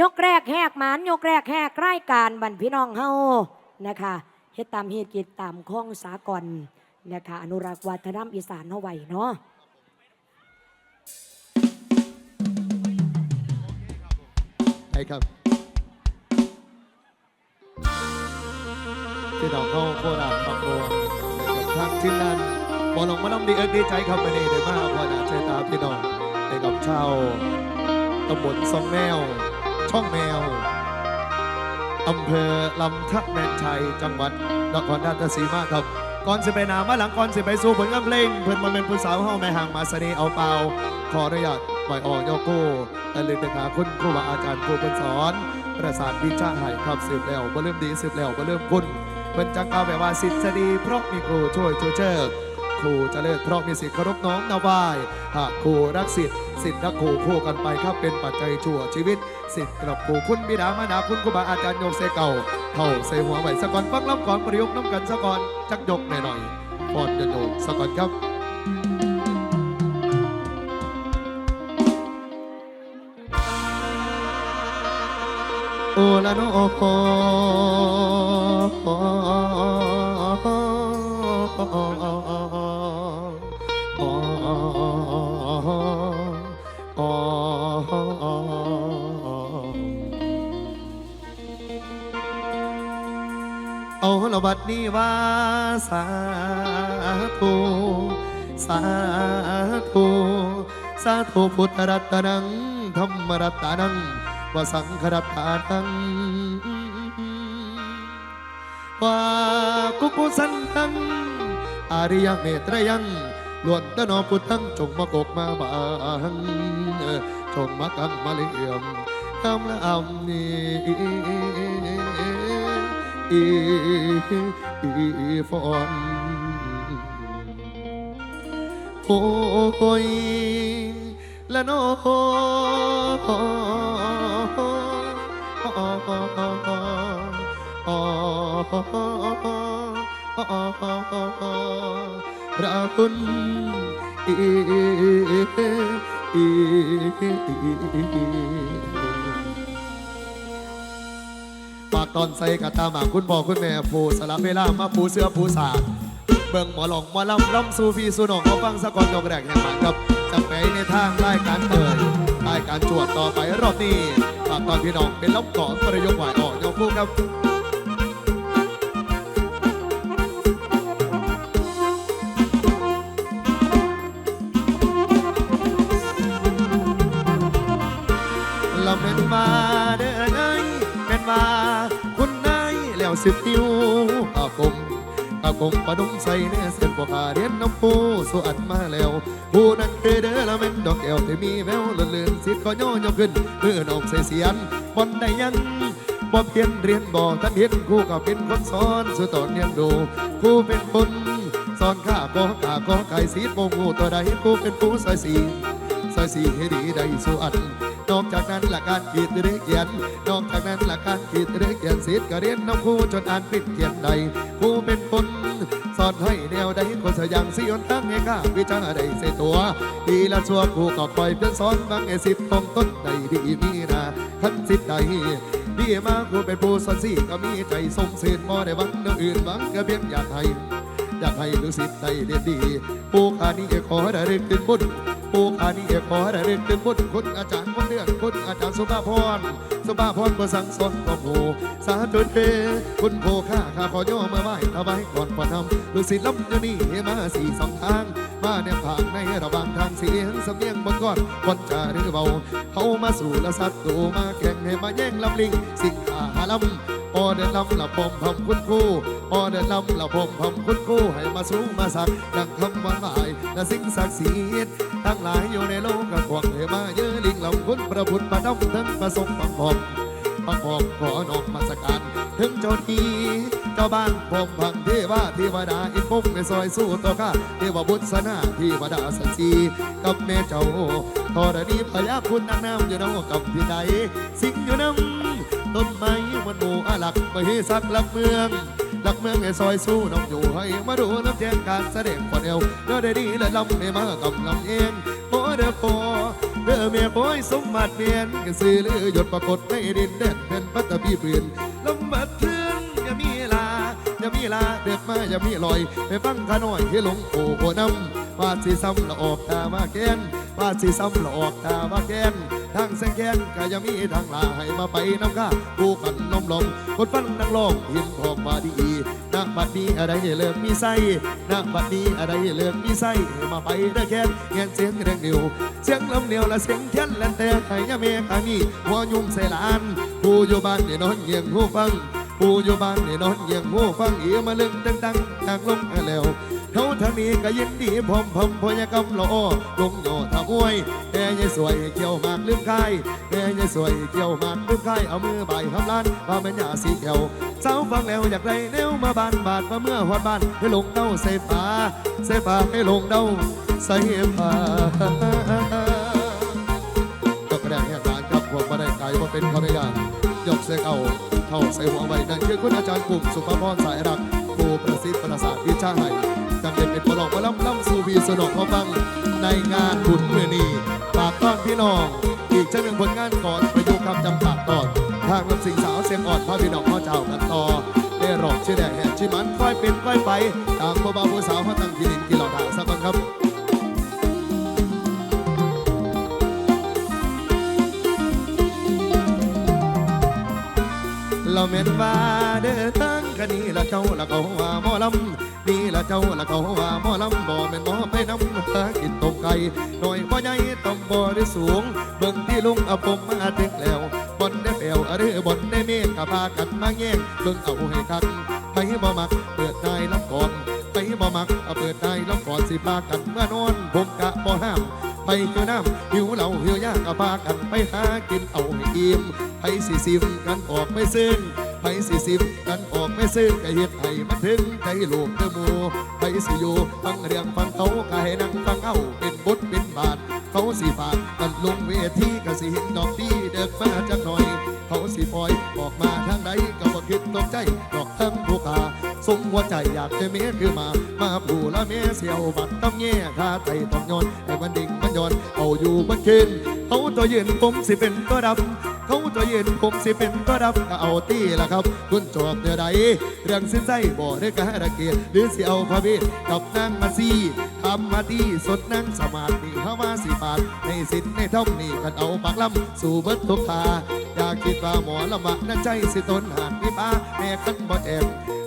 ยกแรกแหกหมานยกแรกแหกรายการบันพี่น้องเฮานะคะเฮ็ดตามเฮ็ดกิจตามข้องสากลนะคะอนุรักษ์วัฒนธรรมอีสานเฮาไว้เนาะใช่ครับพี่น้องเข้าโคราชบางบัวกับทางทีมงานบอลงมาน้ำดีเอิร์กดีใจครับวันนี้ได้มากพอหนาเชตาพี่น้องได้กับชาวตำบลซองแมว ช่องแมว อำเภอลำทับแมนชัย จังหวัดนครราชสีมาครับก่อนสิไปนามาหลังก่อนสิไปสู่ผลงานเพลงเพื่อนมาเป็นผู้สาวเฮาแม่ห่างมาเสน่ห์เอาเปล่าขออนุญาตปล่อยออกโยโก้แต่ลืมไปหาคุณครูบาอาจารย์ครูเป็นสอน ประสานวิชาไห้ครับสืบแล้วบ่เริ่มดีสืบแล้วบ่เริ่มคุณเป็นจังกล่าวแบบว่าสิทธิ์ดีเพราะมีครูช่วยช่วยเชิกครูจะเลิศเพราะมีสิทธิ์เคารพน้องนาวายหากครูรักสิทธิ์ สิทธิ์รักครูคู่กันไปครับเป็นปัจจัยชั่วชีวิต สิทธิ์กับครูคุณบิดามารดาคุณครูบาอาจารย์โยกเซเก่าเท่าเซหัวไหวสะก่อนฟังลำก่อนประยุกต์น้ำกันสะก่อนจักยกหน่อยๆปอดจะโยกสะก่อนครับโอละโนโอเอ บัดนี้ว่าสาธุสาธุสาธุพุทธรัตนังธรรมรัตนังวาสังขรัตานังว่ากุกุสันตังอาริยเมตรยังล้วนตนอพุทธังจงมากกมาบางจงมากังมาเลี่ยมคำละอำนี้ อีอีฟอนโอ้ยละโนพระคุณอี ปากตอนใส่กะตาหมากคุณพ่อคุณแม่ผู้สลับเวลามาผู้เสื้อผู้สาดเบิ่งหมอหลองหมอลำลำสูฟีสูนองเขาฟังสะกอนยกแรกแห่งหมาครับจะไปในทางรายการเปิดรายการจวดต่อไปรอบนี้ฝากตอนพี่น้องเป็นลำก่อนประยกไหวออกยกพูครับ สิบนิ้วปากผมปากผมประดุมใส่เนื้อเส้นปกขาเรียนน้ำปูสวนมาแล้ว ผู้นั้นคือเด้อละเป็นดอกแก้วที่มีแววเลื่อนสิทธิ์ก็ย่อยกขึ้นเมื่อน้องใส่เสียนบนได้ยังบ่เพียนเรียนบ่ท่านเห็นครูก็เป็นคนสอนสุดตอนเรียนดูครูเป็นคนสอนข้าก็ข้าก็ไก่สีโปงูตัวใดครูเป็นผู้ใส่สีใส่สีให้ดีได้สู่อัน นอกจากนั้นหลักการขีดเรียกเขียน นอกจากนั้นหลักการขีดเรียกเขียนสิทธิ์ก็เรียนน้ำครูจนอ่านปิดเขียนใดครูเป็นคนสอนให้แนวใดคนสยังสิยนตั้งให้ข้าวิจารใดเสตัวดีละชัวครูก็คอยเพื่อนสอนบางไอ้สิบตรงต้นใดดีมีนาขันสิทธิ์ใดดีมาครูเป็นผู้สอนสีก็มีใจสมเสร็จบ่ได้หวังเรื่องอื่นหวังก็เพียงอยากให้ อยากให้ลูกศิษย์ได้เรียนดีผู้ขานี้ขอได้เรียนขึ้นบุญผู้ขานี้ขอได้เรียนขึ้นบุญคุณอาจารย์คนเดือนคุณอาจารย์สุภาพรสุภาพรประสังสอนของโหสาธุเทคุณโพข้าข้าขอย่อมาไหว้ถวายก่อนพระธรรมลูกศิษย์ล้ำอยู่นี่มาสี่สองทางมาแนวทางในระหว่างทางเสียงสำเนียงบนก้อนคนจาหรือเบาเขามาสู่ละสัตว์ตูมาแข่งให้มาแย่งลำลิงสิ่งขาลำ พอเดินลำละผมพมคุณครูพอเดินลำละผมพมคุณครูให้มาสูงมาสักดังคำวันหมายและสิ่งศักดิ์สิทธิ์ทั้งหลายอยู่ในโลกกับพวกให้มาเยอะลิงลำคุณประพุทธประดมทั้งประสงค์ปังพมปังพมขอนอกมาสการถึงเจ้าที เจ้าบ้านพมพังเทวาเทวดาอินพุ่มในซอยสู้ตัวข้าเทวบุตรสนาเทวดาสันสีกับแม่เจ้าทอดนีพยาคุณนางน้ำอยู่น้องกับพี่ใดสิ่งอยู่น้ำต้นไม้มันหมู่อาหลักไปให้สักลักเมืองหลักเมืองให้ซอยสู้น้องอยู่ให้มาดูน้ำแจงการแสดงคนเอวเด้อได้ดีและลำไม่มากำลำเองโอเด้อพอเด้อเมียโอยสมบัติเมียนกระสือลือหยดปรากฏในดินแดนเป็นปัตตพีปืนลมบั ลาเด็กมาอย่ามีลอย ไปฟังขาน้อยให้หลงโอ้โหน้ำว่าสีซ้ำละออกตามาแกนว่าสีซ้ำละออกตามาแกนทางแสงแกนก็ยังมีทางลาให้มาไปน้ำข้าผู้กันล้มลมกดฟันนังลองหินทองมาดีณบัดนี้อะไรเริ่มมีไส้ณบัดนี้อะไรเริ่มมีไส้มาไปเด้อแกนเงียนเสียงเรียงเดียวเสียงลำเดียวและเสียงเทียนแลนแต่ไห้ยาเมฆามีหัวยุ่งใส่ลานผู้อยู่บ้านเนี่ยนอนเงียงหูฟัง ผู้อยู่บ้านนี่นอนเงียงหูฟังเอียมาลึงดังดังจากลงแล้วเขาทางนี้ก็ยินดีพร้อมพร้อมพยากรรมละอ้อลงโยทำมวยแต่ยายสวยเกี่ยวมากลืมคายแต่ยายสวยเกี่ยวมากลืมคายเอามือใบทำลานว่ามันยาสีเขียวสาวฟังแล้วอยากได้แนวมาบานบาดมาเมื่อหอดบ้านให้ลงเต้าใส่ฟ้าใส่ฟ้าให้ลงเต้าใส่ฟ้าก็กระแดงแหกร้านครับพวกมาได้ไก่มาเป็นขออนุญาต ยกเสกเอาเท่าใส่หัวไว้นั่นคือคุณอาจารย์กลุ่มสุภาพรสายรักครูประสิทธิ์ประสาทวิชาไห้จำเป็นเป็นประหลอกมาล่ำล่ำสู่พีสนองเขาฟังในงานบุญเมื่อนี้ฝากต้อนพี่น้อง อีกเช่นหนึ่งผลงานก่อนประยุกต์คำจำกัดตอนทางลำสิงสาวเสียงอ่อนพาพี่น้องพ่อเจ้ากันต่อได้รอกชื่อแดงแห่ชิมันค่อยเป็นค่อยไป ตามพ่อบ่าวผู้สาวพระตั้งกินดินกินเหล่าด่าสักคนครับ เราเม็นว่าเด้อตั้งกันนี่ละเจ้าละเขาว่าหมอลำนี่ละเจ้าละเขาว่าหมอลำบ่แม่นหมอไปน้ำหากินต้มไก่หน่อยบ่ใหญ่ต้มบ่ได้สูง เบิ่งที่ลุงเอาผมมาเต็กแล้วบอนได้แปลวอะเด้อบอนได้เมฆกะพากันมาแย่งเบิ่งเอาให้คักไปบ่มักเปิดได้ลำก่อนไปบ่มักเอาเปิดได้ลำก่อนสิพากันเมื่อนอนผมกะบ่ห้ามไปหิวน้ำหิวเหล้าหิวยากก็พากันไปหากินเอาให้อิ่ม ไปสิซิมกันออกไปซึ่งไปสิซิมกันออกไปซึ่งก็เฮ็ดให้มันถึงใจลูกเด้อหมูไปสิอยู่ฟังเรื่องฟังเขาก็ให้นั่งฟังเอาเป็นบทเป็นบาท เขาสิฝากกันลงเวทีก็สิเห็นดอกดีเดินมาจักหน่อย เขาสิปล่อยออกมาทางใดก็บ่คิดตกใจดอกทั้งผู้ขาสมหัวใจอยากจะเมียคือมา มาผู้ละเมียเสียวบัดต้องแง่คาใจต้องย้อนให้มันดิ่งมันย้อนเอาอยู่มันคืนเขาตัวยืนผมสิเป็นตัวดำ เขาจะยืนคงสิเป็นก็รับก็เอาตีละครับ คุณจบเดือใดเรื่องสิ้นใจบ่ได้กะระเกียดหรือสิเอาพระเวทกับนางมาซีทำมาตีสดนางสมาธิเข้ามาสิบาทในสิทธิในท่องนี่กันเอาปากลำสู่เบิดทุกทาอยากคิดว่าหมอละมะนั่นใจสิตนหากมีป้าแม่ขันบ่แอบ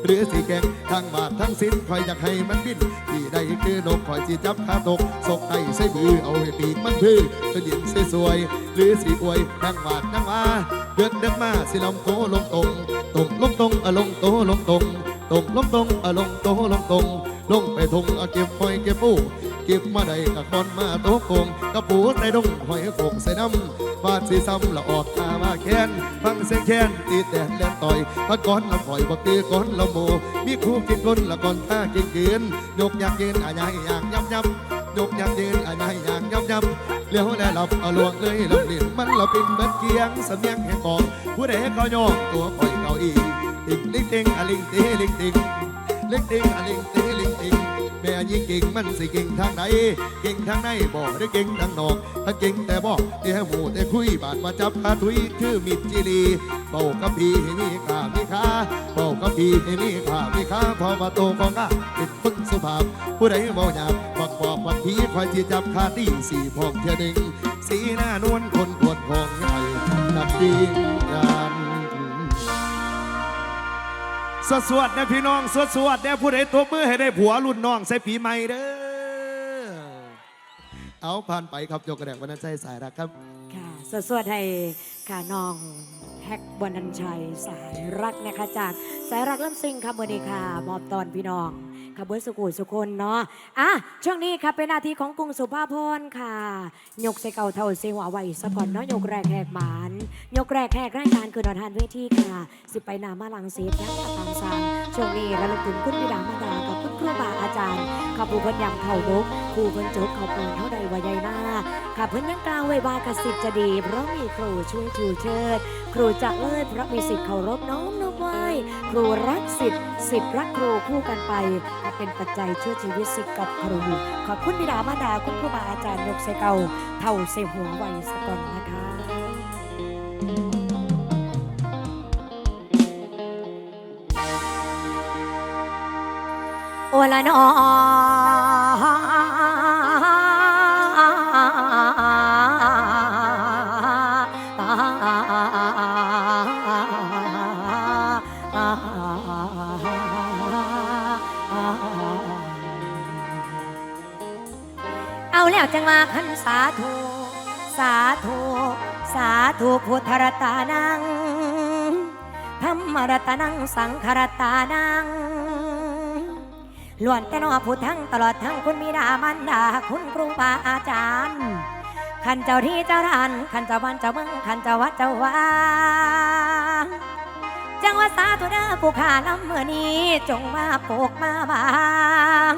หรือสีแกงทั้งบาททั้งสิ้นคอยอยากให้มันบินที่ใดคือนกคอยจีจับขาตกศกไก่ใส่บือเอาให้ปีกมันพื้อจะยินสสวย หรือสีอวยทั้งบาททั้งมาเดือนเดือนมาสิลำโตลงตรงตรงลงตรงอะลงโตลงตรงตรงลงตรงอะลงโตลงตรงลงไปทงอาเก็บหอยเก็บปู เก็บมาได้กับบอลมาโตะโกงกระปูใส่ดงหอยโขกใส่น้ำฟาดสีซ้ำละออกตามาแค้นฟังเสียงแค้นตีแตนแลนต่อยพักก้อนละปล่อยบอกตีก้อนละโมมีครูกินก้นละก่อนท่ากินกินยกอยากยืนอาญายอยากยับยับยกอยากยืนอาญายอยากยับยับเลี้ยวแลหลับเอาลวงเลยลำเลียนมันเราเป็นเบิดเกียงสำเนียงแห่งกองผู้ใดก็โยกตัวปล่อยเก้าอี้ติงลิงติงอะลิงตีลิงติงลิงติงอะลิงตีลิงติง ม่ยิ่งเก่งมันสิเก่งทางไหนเก่งทางในบอกได้เก่งทางนอกถ้าเก่งแต่บอกเดี๋ยวหมูแต่คุยบาดมาจับคาทุยคือมิดจิรีเบากับพีให้มีค่ามีค่าเบากับพีให้มีค่ามีค่าพอมาโตของก้าเป็นคนสุภาพ ผู้ใดเบาหยาบบอกบอกวันพีคอยจีจับคาตีสี่พองเทียหนึ่งสีหน้านวลคนปวดของใหญ่นับดีงา สวดสวดนะพี่น้องสวดสวดเนี่ยผู้ใดตัวมือให้ได้ผัวรุ่นน้องใส่ปีใหม่เด้อเอาผ่านไปครับโยกกระแดกวันนั้นใจสายรักครับค่ะสวดๆให้ค่ะน้องแฮกบอนันชัยสายรักนะคะจากสายรักลำซิงครับวันนี้ค่ะมอบตอนพี่น้อง ค่ะเบิร์สุกุสุคนเนาะอะช่วงนี้ค่ะเป็นหนาทีของกรุงสุภาพรค่ะ ยกใส่เก่าเท่าเซหัวไว้สะก่อนเนาะยกแรกแหกหมานยกแรกแหกรายการคือดอนทานเวทีค่ะ สิไปนามาลังเสียยักษ์ตามสางช่วงนี้ระลึกถึงคุณบิดามารดากับคุณครูบา จารย์ขับผู้เพิ่นยำเข่านกครูเพิ่นจบเขาปูนเท่าใดวายายหน้าค่ะเพื่อนยังกล่าวไว้ว่ากสิทธิ์จะดี เพราะมีครูช่วยชูเชิด ครูจะเลิศพระมีสิทธิ์เคารพน้อมนับไหวครูรักสิทธิ์สิทธิ์รักครูคู่กันไปเป็นปัจจัยช่วยชีวิตสิทธิ์กับครูขอบคุณบิดามารดาคุณครูบาอาจารย์ยกเสเก่าเท่าเสหัวไวยสกอนนะคะ ละนอเอาแล้วจังมาขันสาธุสาธุสาธุพุทธรตานังธรรมรัตนังสังขรตานัง ล้วนแต่นอผู้ทั้งตลอดทั้งคุณมีดามันดาคุณครูบาอาจารย์ขันเจ้าที่เจ้าด่านขันเจ้าบ้านเจ้าเมืองขันเจ้าวัดเจ้าวาจังว่าสาธุเด้อผู้ขาลำเมื่อนี้ จงมาปลูกมาบาง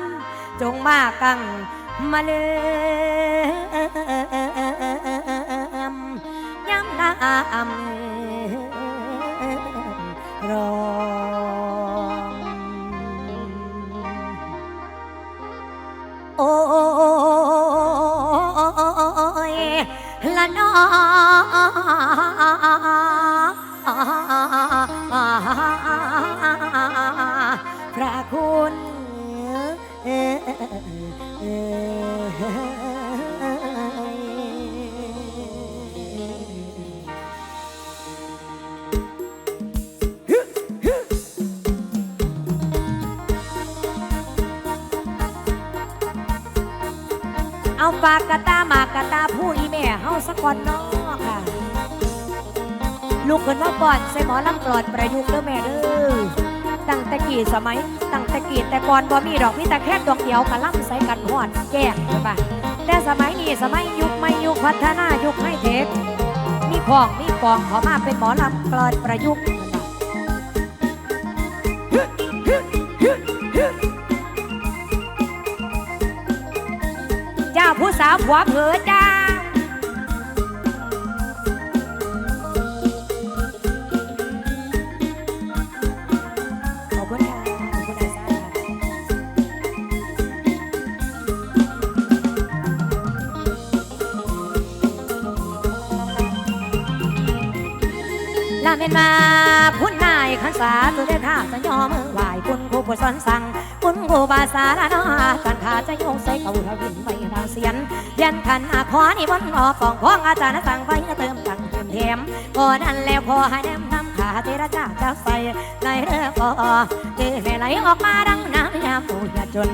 จงมากังมาเลือมย้ำน้ำรองโอ้ ละนอพระคุณเอาปากกะตาหมากกะต ม่เฮาสักก่อนนาะค่ะ ลูกขึ้นมาก่อนใส่หมอลำกลอดประยุกต์เด้อแม่เด้อตั้งแต่กี่สมัย ตั้งแต่กี่แต่ก่อนบ่มีดอกมีแต่แค่ดอกเดียวกะล่ำใส่กันหอดแก้งใช่ปะแต่สมัยนี้สมัยยุคไม่ยุคพัฒนายุคให้เทคมีของมีกองขอมาเป็นหมอลำกลอดประยุกต์เจ้าผู้สาวผัวเผอจ้า นมาพุ่นนายขันสาตัวเด้อข้าจะยอมือไหวคุณครูผู้สอนสั่งคุณครูบาสาละนากันขาจะโยงใส่เขาทวินไปทางเสียนเรียนขันอาขอนี่บนออกของของอาจารย์สั่งไปเติมตังเติมเทมพอนั้นแล้วพอให้แนมนำขาเจรจาจะใส่ในเรือพอเจอแม่ไหลออกมาดังน้ำยามปูยาจน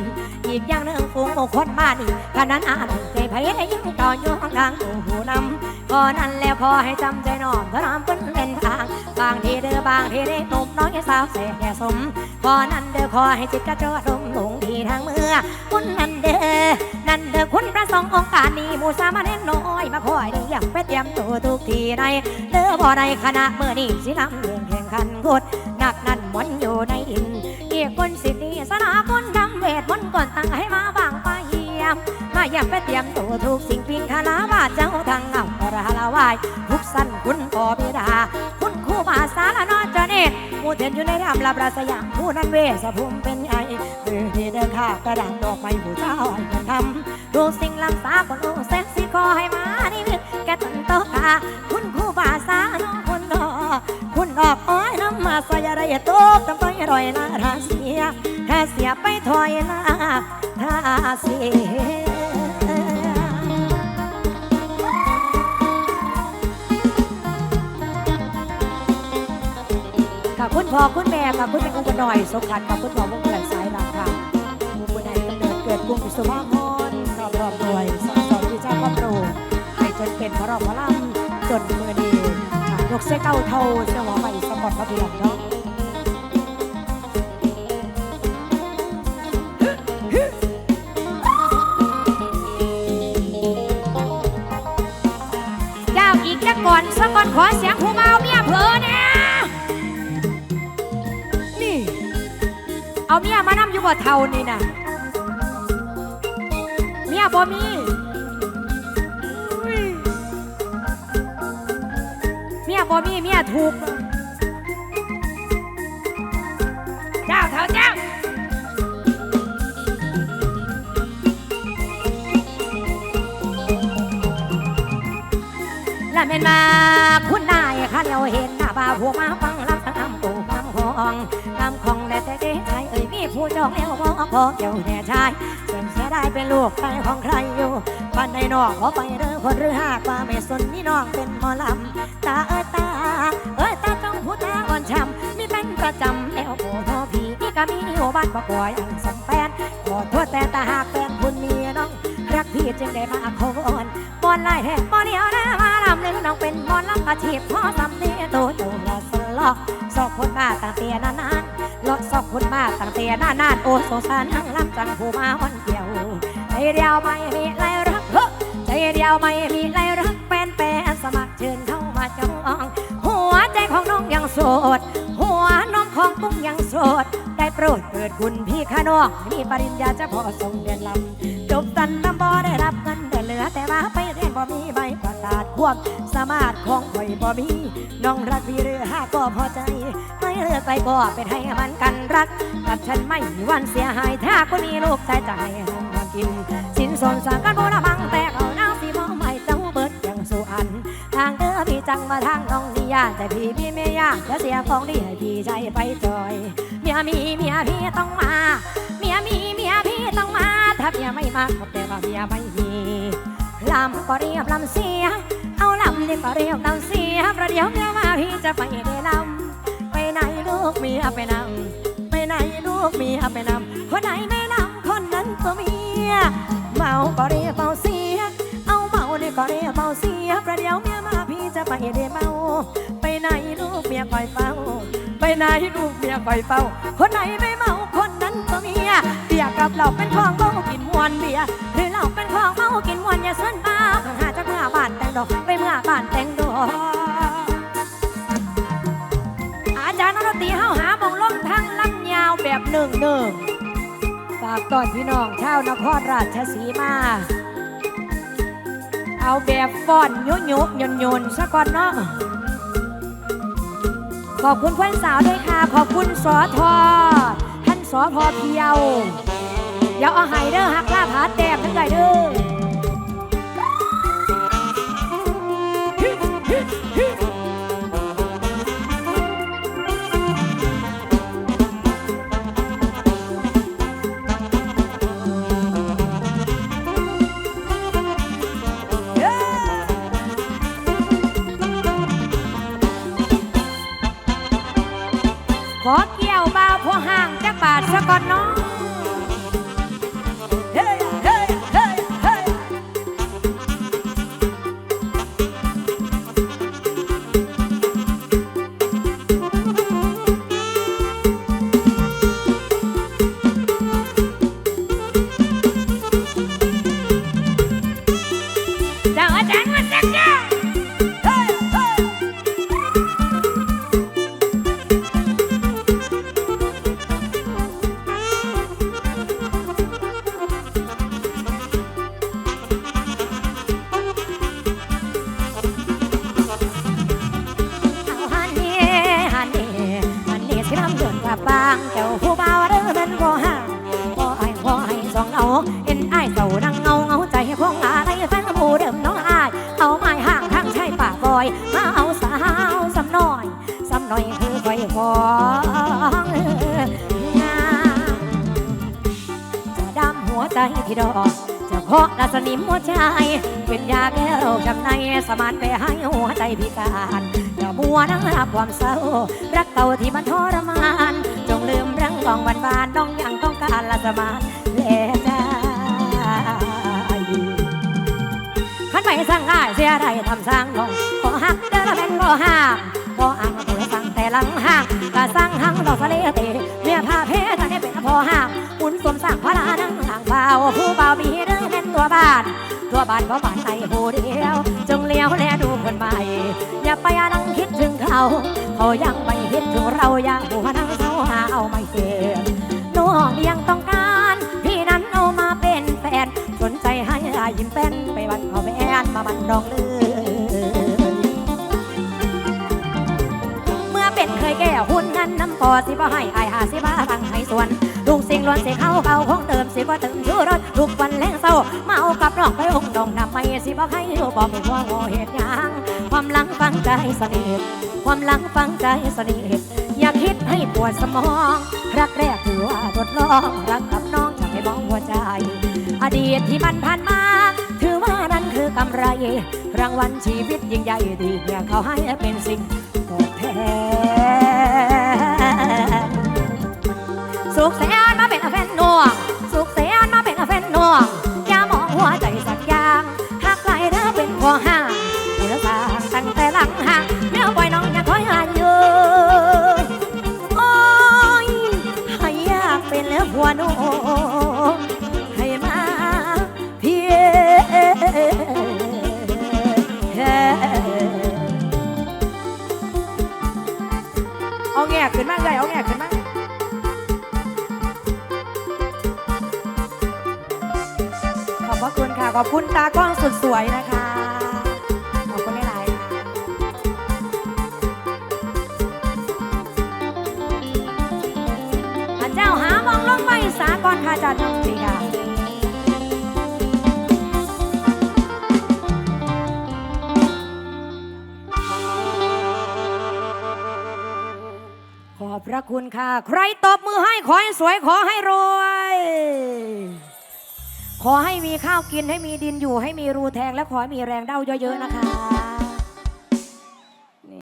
อีกอย่างหนึ่งฝูงคนมานี่ขนาดอ่านใจไผได้ยิ่งต่อยงทางตูหูนำพอนั้นแล้วพอให้จำใจนอนถนอมเป็นเป็นทาง บางทีเด้อบางทีได้หนุ่มน้อยสาวแสแก่สมพอนั้นเด้อขอให้จิตกระโจดมหลงที่ทางเมื่อคุณนั่นเด้อนั่นเด้อคุณพระสงฆ์องค์การนี้มูสามเณรน้อยมาคอยเรียกไปเตรียมตัวทุกทีในเด้อบ่ในคณะเมื่อนี้สินำเรื่องแข่งขันกดหนักนั่นหมนอยู่ในดินเกียคนสิทธิสนาคนดำเวทมนต์ก่อนตั้งให้มาบางไปเยี่ยมมาเยี่ยมไปเตรียมตัวทุกสิ่งพิงคาลาว่าเจ้าทางเงาระลาวายทุกสั้นคุณพอบิดา เทียนอยู่ในรามลาบราสยามผู้นั้นเวสภูมิเป็นใหญ่มือที่เดินข้ากระดังดอกไม้ผู้เจ้าให้คนทำดูสิ่งลังสาคนโอ้เซนสิขอให้มานี่วิแกตันโตกาคุณครูบาสารนอคุณดอคุณออกอ้อยน้ำมาใส่อะไรตกทำไปรอยนาทาเสียแค่เสียไปถอยนาทาเสีย ค่ะคุณพ่อคุณแม่ค่ะคุณเป็นอุปนอยสมคัญกับคุณพ่อวงกลสายรามค่ะหมู่บุญใดกำเนิดเกิดกรุงสุภาพรครอบครองรวยสอนสอนที่เจ้าครอบครูให้จนเป็นพระรองพระล่ำจนมือดีค่ะยกเส้เก้าเท่าเสื้อหัวใหม่สปอร์ตพระพิรัมเนาะเจ้าอีกจักก่อนสักก่อนขอเสียง เอาเมียมานำอยู่บ่เท่านี่นะเมียบ่มีเมียบ่มีเมียถูกเจ้าเท้าเจ้าและเป็นมาคุณนายข้าเดียวเห็นหน้าบ่าวหัวมา ผู้จองแล้วมองพอเกี่ยวแน่ชายเสียงเสียได้เป็นลูกใครของใครอยู่บ้านในนอกขอไปเด้อคนหรือหากว่าไม่สนนี่น้องเป็นหมอลำตาเอ้ยตาเอ้ยตาจ้องผู้ตาอ่อนช้ำมีเป็นประจำแล้วโอ้โทผีนี่ก็มีโอบ้านประกอยอันสมแฟนขอโทษแต่ตาหากแฟนคุณมีน้องรักพี่จึงได้มาขอนบอนไล่แห่บอนเดียวนะมาลำหนึ่งน้องเป็นบอนลำอาชีพพ่อสำเนียโตโตละส สอกคนมาตั้งเตียนานๆลดสอกคนมาตั้งเตียนานๆโอ้สงสารนั่งลำจังผู้มาวันเดียวใจเดียวไม่มีไรรักเฮ้ใจเดียวไม่มีไรรักเป็นแปนสมัครเชิญเข้ามาจองหัวใจของน้องยังโสด หัวน้องของตุ้งยังโสด ได้โปรดเปิดคุณพี่ข้าน้องมีปริญญาจะพอส่งเรียนลำจบตันลำบ่ได้รับเงินแต่เหลือแต่ว่าไปเรียนบ่มีใบป ระกาศควบสามารถของข่อยบ่มี น้องรักพี่เรือห้าก็พอใจ ไม่เรือไปก็เป็นให้มันกันรัก กับฉันไม่มีวันเสียหาย ถ้าคนมีลูกใจจะให้หอมกิน สินสนสางกันโบราบังแต่เขาน้ำสีมองไม่เจ้าเบิดอย่างสุอัน ทางเด้อพี่จังมาทางน้องนี่ยาแต่พี่พี่ไม่ยากจะเสียของดีให้พี่ใจไปจอย เมียมีเมียพี่ต้องมา เมียมีเมียพี่ต้องมา ถ้าเมียไม่มาก็แปลว่าเมียไม่มีลำก็เรี ยบลำเสีย เอาลำนี่ก็เรียบลำเสีย ประเดี๋ยวเมียมาพี่จะไปได้ลำไปไหนลูกเมียไปนำไปไหนลูกเมียไปนำคนไหนไม่นำคนนั้นก็เมีย เมาก็เรียบเมาเสีย เอาเมานี่ก็เรียบเมาเสีย ประเดี๋ยวเมียมาพี่จะไปได้เมา ไปไหนลูกเมียคอยเฝ้า ไปไหนลูกเมียคอยเฝ้า คนไหนไม่เมาคนนั้นก็เมียเบียกับเราเป็นของเมากินมวนเบียหรือเราเป็นของเมากินมวนอย่าเส้นมาหาจากเมื่อบ้านแต่งดอกไปเมื่อบ้านแต่งดอกอาจารย์นรตีเฮาหามองล้มทั้งลำยาวแบบหนึ่งหนึ่งฝากตอนพี่น้องชาวนครราชสีมา เอาแบบฟ้อนยุยุยนยนๆซะก่อนเนาะ ขอบคุณเพื่อนสาวด้วยค่ะ ขอบคุณสอทอท่านสอพอเพียว เดี๋ยวเอาไฮเดอร์หักล่าผาแตกทั้งใจเด้อ ใจที่ดอก จะเคาะละสนิมหัวใจ เป็นยาแก้โรคจำในสมานไปให้หัวใจพิการอย่ามัวนั่งรับความเศร้า รักเก่าที่มันทรมาน จงลืมเรื่องของวันบานน้องยังต้องการละสมานแลใจขันไปสร้างง่ายเสียได้ทำสร้างน้องขอหักเด้อละเป็นบ่ห้ามบ่อ่างเปิดสั่งแต่หลังห้างก็สร้างหังดอกสะเลเตเมียพาเพทางนี้เป็น พอห้าหมุนสวมสร้างพระลานังห่างเบาผู้เบามีเรื่องเป็นตัวบ้าน ตัวบ้านเพราะบ้านในผู้เดียว จงเลี้ยวแลดูคนใหม่ อย่าไปนั่งคิดถึงเขา เขายังไม่คิดถึงเราอยากหัวนั่งเศร้าหาเอาไม่เจอน้องยังต้องการพี่นั้นเอามาเป็นแฟนสนใจให้ยิ้มเป็นไปวันเขาแฟนมาบันดองเลยแก่หุ้นนั้นน้ำพอสิบ่ให้อายหาสิบ้าตั้งให้ส่วน ลูกสิ่งล้วนสิเข้าเก่าของเดิมสิบ่ถึงชูรสทุกวันแรงเศร้าเมากับน้องไปองค์ดองนำไม่สิบ่ใครบอกไม่ว่าโง่เหตุหยังความหลังฟังใจสนิทความหลังฟังใจสนิทอย่าคิดให้ปวดสมอง รักแรกถือว่าทดลองรักกับน้องจะไม่มองหัวใจ อดีตที่มันผ่านมาถือว่านั่นคือกำไร รางวัลชีวิตยิ่งใหญ่ที่เพียงเขาให้เป็นสิ่งตอบแทนสุขแสน ค่ะ ขอบคุณตากล้องสุดสวยนะคะ ขอบคุณหลายๆค่ะอาเจ้าหามองลงไปสากรค่ะอาจารย์น้องตรีค่ะขอบพระคุณค่ะ ใครตบมือให้ขอให้สวยขอให้รวย ขอให้มีข้าวกินให้มีดินอยู่ให้มีรูแทงและขอให้มีแรงเด้าเยอะๆนะคะ